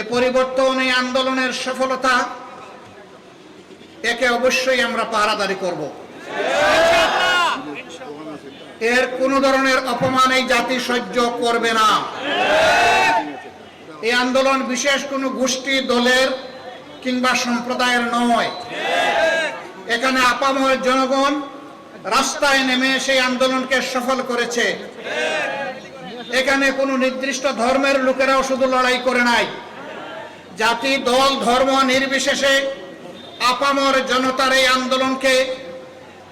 এ পরিবর্তন, এই আন্দোলনের সফলতা একে অবশ্যই আমরা পাহারাদারি করব। এর কোন ধরনের অপমান এই জাতি সহ্য করবে না। এই আন্দোলন বিশেষ কোনো গোষ্ঠী, দলের কিংবা সম্প্রদায়ের নয়। এখানে আপামর জনগণ রাস্তায় নেমে সেই আন্দোলনকে সফল করেছে। এখানে কোনো নির্দিষ্ট ধর্মের লোকেরাও শুধু লড়াই করে নাই। জাতি, দল, ধর্ম নির্বিশেষে আপামর জনতার এই আন্দোলনকে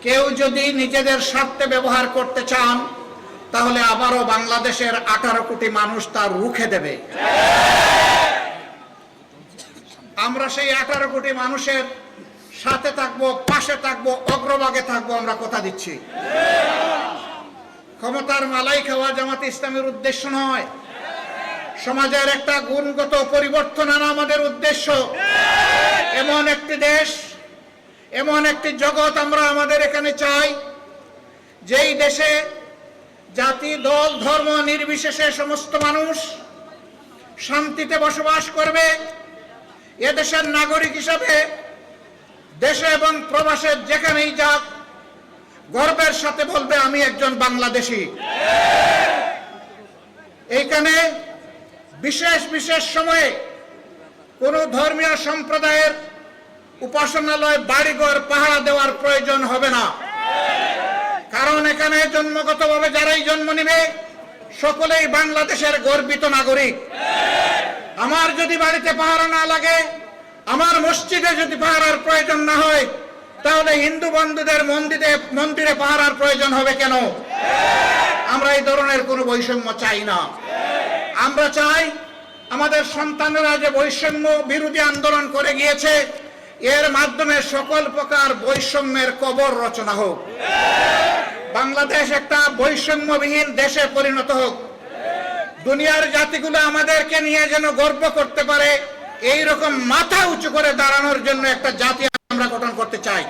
কেউ যদি নিজেদের স্বার্থে ব্যবহার করতে চান, তাহলে আবারও বাংলাদেশের আঠারো কোটি মানুষ তার রুখে দেবে। আমরা সেই আঠারো কোটি মানুষের সাথে থাকব, পাশে থাকব, অগ্রভাগে থাকব আমরা কথা দিচ্ছি। ক্ষমতার মালাই খাওয়া জামাত ইসলামের উদ্দেশ্য নয়। সমাজের একটা গুণগত পরিবর্তন আনা আমাদের উদ্দেশ্য। এমন একটি দেশ, এমন একটি জগৎ আমরা আমাদের এখানে চাই, যেই দেশে জাতি, দল, ধর্ম নির্বিশেষে সমস্ত মানুষ শান্তিতে বসবাস করবে। এদেশের নাগরিক হিসাবে দেশে এবং প্রবাসে যেখানেই যাক, গর্বের সাথে বলবে, আমি একজন বাংলাদেশি। এইখানে বিশেষ বিশেষ সময়ে কোন ধর্মীয় সম্প্রদায়ের উপাসনালয়, বাড়িঘর, পাহারা দেওয়ার প্রয়োজন হবে না। কারণ এখানে জন্মগতভাবে যারাই জন্ম নেবে, সকলেই বাংলাদেশের গর্বিত নাগরিক। আমার যদি বাড়িতে পাহারা না লাগে, আমার মসজিদে যদি পাহারার প্রয়োজন না হয়, তাহলে হিন্দু বন্ধুদের মন্দিরে মন্দিরে পাহারার প্রয়োজন হবে কেন? আমরা এই ধরনের কোনো বৈষম্য চাই না। আমরা চাই আমাদের সন্তানেরা যে বৈষম্য বিরোধী আন্দোলন করে গিয়েছে, এর মাধ্যমে সকল প্রকার বৈষম্যের কবর রচনা হোক। বাংলাদেশ একটা বৈষম্যবিহীন দেশে পরিণত হোক। দুনিয়ার জাতিগুলো আমাদেরকে নিয়ে যেন গর্ব করতে পারে এই রকম মাথা উঁচু করে দাঁড়ানোর জন্য একটা জাতি আমরা গঠন করতে চাই।